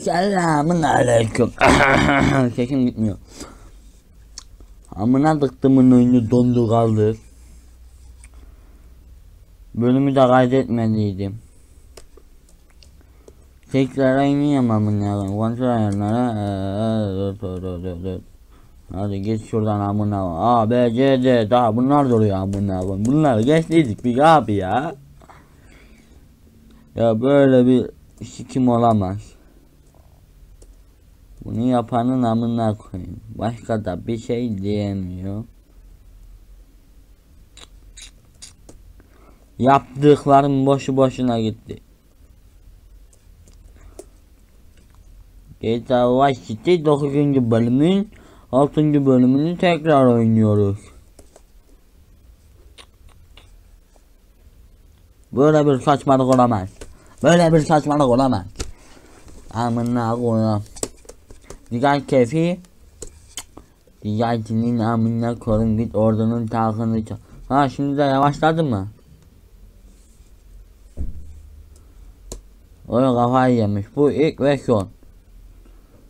Selamun aleyküm. Sesim gitmiyor. Amına tıktımın oyunu dondu kaldı. Bölümü de kaydetmediydim. Tekrar oynayayım amına koyayım. Kontrol ayarlara. Ee. Hadi git şuradan amına. A, B, C, D. Daha bunlar duruyor amına koyayım. Bunları geçtiydik bir abi ya. Ya böyle bir sikim olamaz. Bunu yapanın amına koyayım. Başka da bir şey diyemiyor. Yaptıklarım boşu boşuna gitti. GTA Vice City 9. bölümün 6. bölümünü tekrar oynuyoruz. Böyle bir saçmalık olamaz. Böyle bir saçmalık olamaz. Amına koyayım. Diğer kefi Diğercinin amına koyayım git ordunun takını çal. Ha şimdi de yavaşladı mı? Öyle kafayı yemiş. Bu ilk ve son.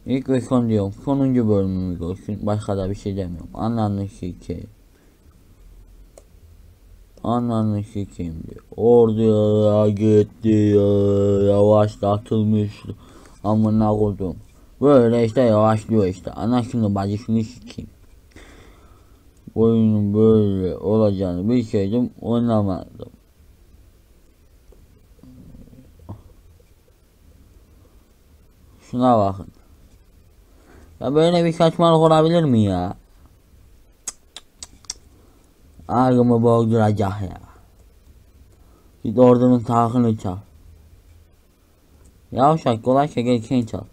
İlk ve son diyorum. Sonuncu bölümümüz olsun. Başka da bir şey demiyorum. Ananı sikeyim. Ananı sikeyim diyor. Orduya gitti ya. Yavaşlatılmış. Amına koydum. Böyle işte yavaşlıyor işte. Anasını bacısını sikeyim. Oyunun böyle olacağını bilseydim oynamazdım. Şuna bakın. Ya böyle bir saçmalık olabilir mi ya? Ağrımı boğduracak ya. Git ordunun takını çal. Yavşak kolay şekerken çal.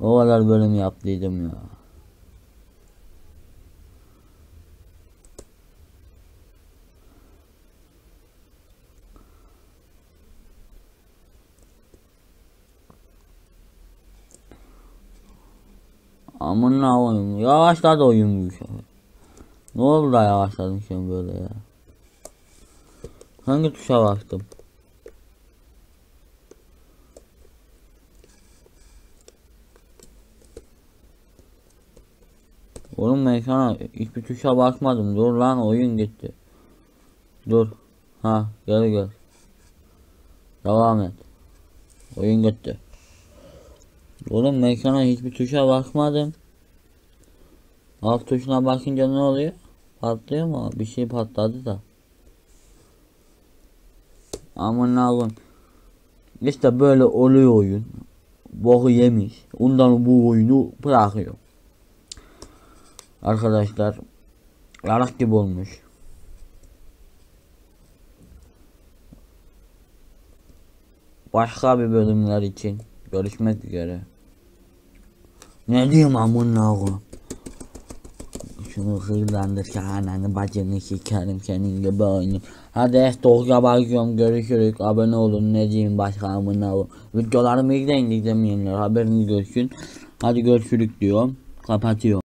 O kadar bölüm yaptıydım ya. Amına oyun. Yavaşladı oyun bu sefer. Ne oldu da yavaşladın sen böyle ya? Hangi tuşa bastım? Oğlum ben sana hiçbir tuşa basmadım. Dur lan oyun gitti. Dur. Ha gel gel. Devam et. Oyun gitti. Oğlum ben sana hiçbir tuşa bakmadım. Alt tuşuna bakınca ne oluyor? Patlıyor mu? Bir şey patladı da. Aman Allah'ım. İşte böyle oluyor oyun. Boku yemiş. Ondan bu oyunu bırakıyor. Arkadaşlar. Yarak gibi olmuş. Başka bir bölümler için görüşmek üzere. Ne diyeyim amına koyayım. Şunu hırlandır ananı bacını sikerim senin gibi oyunu. Hadi S9'a bakıyorum görüşürüz. Abone olun ne diyeyim başka amına koyayım. Videolarımı izleyin izlemeyenler haberiniz görsün. Hadi görüşürüz diyorum. Kapatıyorum.